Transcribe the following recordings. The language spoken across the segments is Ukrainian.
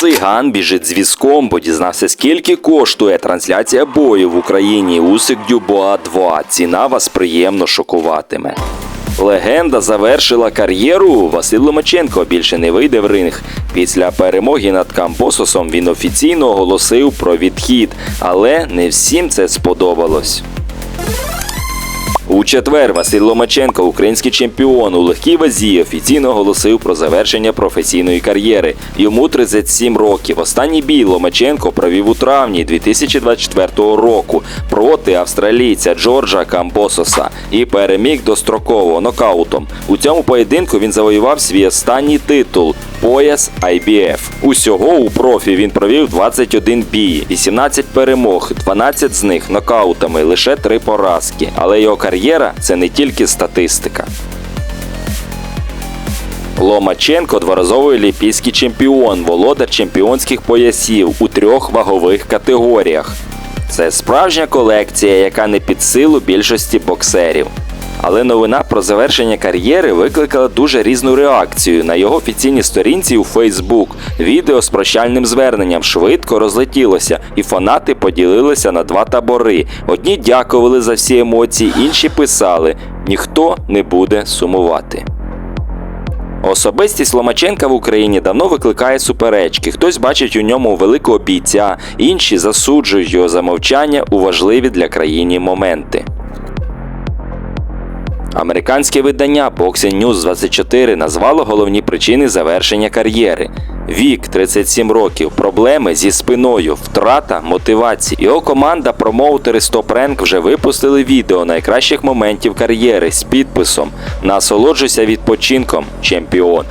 Циган біжить з візком, бо дізнався, скільки коштує трансляція бою в Україні. Усик Дюбуа 2. Ціна вас приємно шокуватиме. Легенда завершила кар'єру. Василь Ломаченко більше не вийде в ринг. Після перемоги над Кампососом він офіційно оголосив про відхід, але не всім це сподобалось. У четвер Василь Ломаченко, український чемпіон у легкій вазі, офіційно оголосив про завершення професійної кар'єри. Йому 37 років. Останній бій Ломаченко провів у травні 2024 року проти австралійця Джорджа Камбососа і переміг достроково нокаутом. У цьому поєдинку він завоював свій останній титул пояс IBF. Усього у профі він провів 21 бій, 18 перемог, 12 з них нокаутами, лише 3 поразки. Але його кар'єра це не тільки статистика. Ломаченко дворазовий олімпійський чемпіон, володар чемпіонських поясів у трьох вагових категоріях. Це справжня колекція, яка не під силу більшості боксерів. Але новина про завершення кар'єри викликала дуже різну реакцію. На його офіційній сторінці у Facebook відео з прощальним зверненням швидко розлетілося, і фанати поділилися на два табори. Одні дякували за всі емоції, інші писали: ніхто не буде сумувати. Особистість Ломаченка в Україні давно викликає суперечки. Хтось бачить у ньому великого бійця, інші засуджують його за мовчання у важливі для країни моменти. Американське видання Boxing News 24 назвало головні причини завершення кар'єри. Вік 37 років, проблеми зі спиною, втрата мотивації. Його команда промоутери Rank вже випустили відео найкращих моментів кар'єри з підписом Насолоджуйся відпочинком, чемпіон.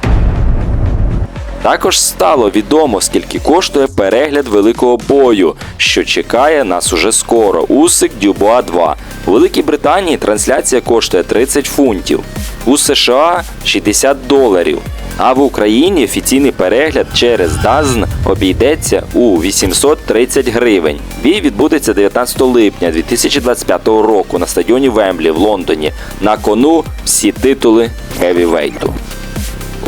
Також стало відомо, скільки коштує перегляд великого бою, що чекає нас уже скоро. Усик Дюбуа 2. У Великій Британії трансляція коштує 30 фунтів, у США 60 доларів. А в Україні офіційний перегляд через Дазн обійдеться у 830 гривень. Бій відбудеться 19 липня 2025 року на стадіоні Вемблі в Лондоні. На кону всі титули хевівейту.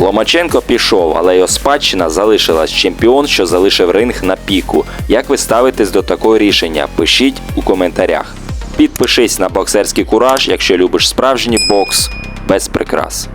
Ломаченко пішов, але його спадщина залишилась чемпіон, що залишив ринг на піку. Як ви ставитесь до такого рішення? Пишіть у коментарях. Підпишись на боксерський кураж, якщо любиш справжній бокс без прикрас.